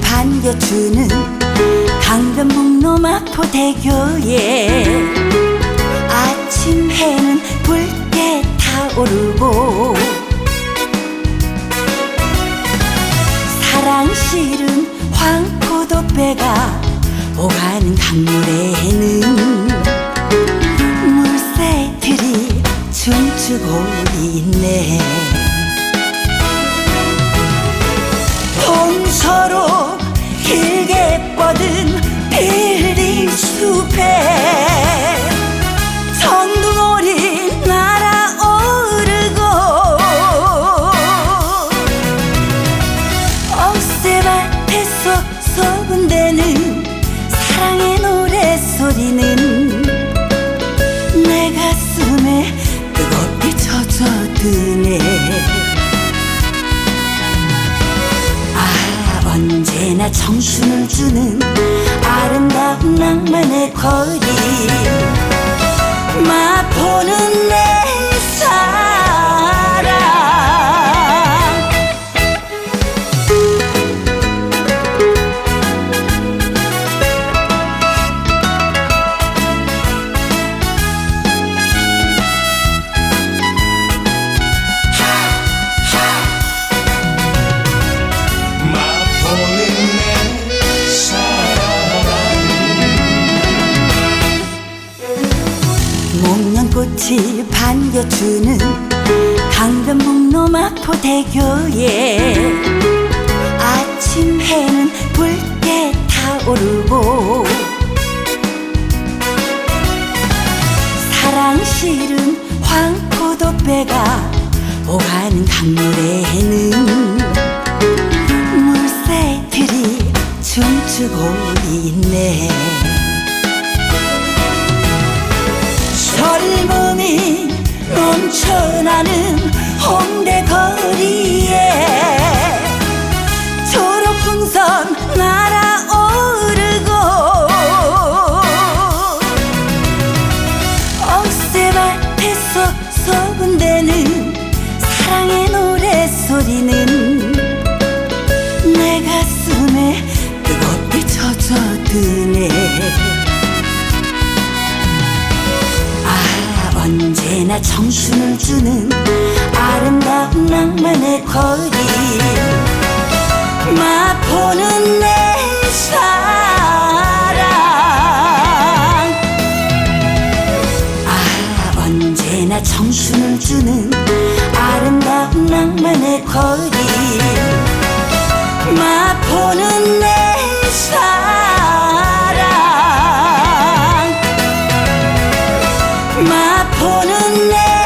반겨주는 강변북로 마포대교에 아침 해는 붉게 타오르고 사랑 실은 황포도 배가 오가는 강물에는 물새들이 춤추고 있네 서로 언제나 청춘을 주는 아름다운 낭만의 거리 꽃이 반겨주는 강변북로 마포대교에 아침 해는 붉게 타오르고 사랑 실은 황포도 배가 오가는 강물에는 물새들이 춤추고 있네 젊음이 넘쳐나는 홍대 거리에 나 청춘을 주는 아름다운 낭만의 거리. 마포는 내 사랑. 아 언제나 청춘을 주는 아름다운 낭만의 거리 마포는 내